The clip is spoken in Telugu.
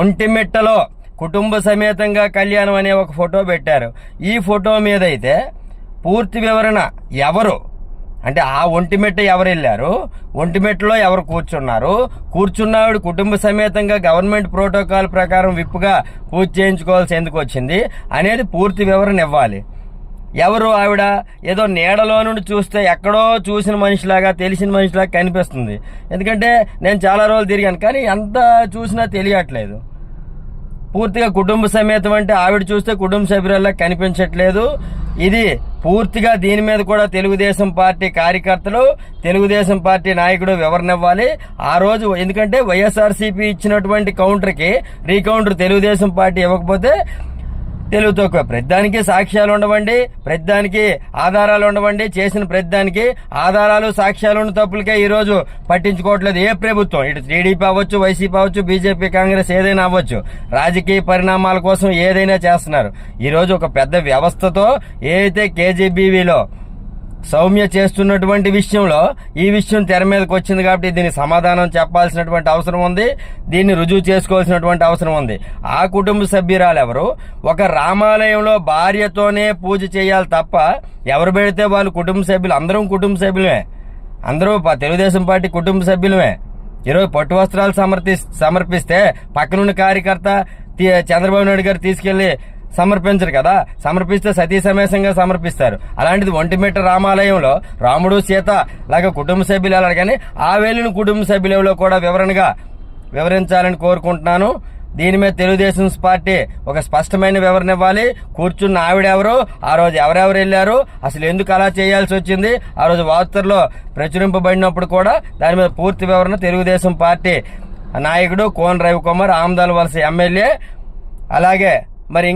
ఒంటిమిట్టలో కుటుంబ సమేతంగా కళ్యాణం అనే ఒక ఫోటో పెట్టారు. ఈ ఫోటో మీద అయితే పూర్తి వివరణ ఎవరు? అంటే ఆ ఒంటిమిట్ట ఎవరు వెళ్ళారు ఒంటిమిట్టలో ఎవరు కూర్చున్నారు? కూర్చున్నావిడ కుటుంబ సమేతంగా గవర్నమెంట్ ప్రోటోకాల్ ప్రకారం విప్పుగా పూజ చేయించుకోవాల్సి ఎందుకు వచ్చింది అనేది పూర్తి వివరణ ఇవ్వాలి. ఎవరు ఆవిడ? ఏదో నీడలో నుండి చూస్తే ఎక్కడో చూసిన మనిషిలాగా తెలిసిన మనిషిలాగా కనిపిస్తుంది. ఎందుకంటే నేను చాలా రోజులు తిరిగాను కానీ ఎంత చూసినా తెలియట్లేదు. పూర్తిగా కుటుంబ సమేతం అంటే ఆవిడ చూస్తే కుటుంబ సభ్యులలా కనిపించట్లేదు. ఇది పూర్తిగా దీని మీద కూడా తెలుగుదేశం పార్టీ కార్యకర్తలు తెలుగుదేశం పార్టీ నాయకుడు వివరణ ఇవ్వాలి ఆ రోజు ఎందుకంటే వైఎస్ఆర్సీపీ ఇచ్చినటువంటి కౌంటర్కి రీకౌంటర్ తెలుగుదేశం పార్టీ ఇవ్వకపోతే తెలుగు ప్రతిదానికి సాక్ష్యాలు ఉండవండి ప్రతిదానికి ఆధారాలు ఉండవండి. చేసిన ప్రతిదానికి ఆధారాలు సాక్ష్యాలు ఉన్న తప్పులకే ఈ రోజు పట్టించుకోవట్లేదు. ఏ ప్రభుత్వం? ఇటు టీడీపీ అవ్వచ్చు వైసీపీ అవ్వచ్చు బీజేపీ కాంగ్రెస్ ఏదైనా అవ్వచ్చు. రాజకీయ పరిణామాల కోసం ఏదైనా చేస్తున్నారు. ఈ రోజు ఒక పెద్ద వ్యవస్థతో ఏదైతే కేజీబీవీలో సౌమ్య చేస్తున్నటువంటి విషయంలో ఈ విషయం తెర మీదకి వచ్చింది కాబట్టి దీనికి సమాధానం చెప్పాల్సినటువంటి అవసరం ఉంది. దీన్ని రుజువు చేసుకోవాల్సినటువంటి అవసరం ఉంది. ఆ కుటుంబ సభ్యురాలు ఎవరు ఒక రామాలయంలో భార్యతోనే పూజ చేయాలి తప్ప ఎవరు పెడితే వాళ్ళు కుటుంబ సభ్యులు? అందరం కుటుంబ సభ్యులమే. అందరూ తెలుగుదేశం పార్టీ కుటుంబ సభ్యులమే. ఈరోజు పట్టు వస్త్రాలు సమర్పి సమర్పిస్తే పక్కనున్న కార్యకర్త చంద్రబాబు నాయుడు గారు తీసుకెళ్ళి సమర్పించరు కదా? సమర్పిస్తే సతీ సమేశంగా సమర్పిస్తారు. అలాంటిది ఒంటిమిట్ట రామాలయంలో రాముడు సీత లాగా కుటుంబ సభ్యులు వెళ్ళాలి కానీ ఆ వెళ్ళిన కుటుంబ సభ్యులలో కూడా వివరణగా వివరించాలని కోరుకుంటున్నాను. దీని మీద తెలుగుదేశం పార్టీ ఒక స్పష్టమైన వివరణ ఇవ్వాలి. కూర్చున్న ఆవిడెవరు ఆ రోజు ఎవరెవరు వెళ్ళారు? అసలు ఎందుకు అలా చేయాల్సి వచ్చింది? ఆ రోజు వార్తల్లో ప్రచురింపబడినప్పుడు కూడా దాని మీద పూర్తి వివరణ తెలుగుదేశం పార్టీ నాయకుడు కోన్ రవికుమార్ ఆమదాల వలస ఎమ్మెల్యే. అలాగే మరి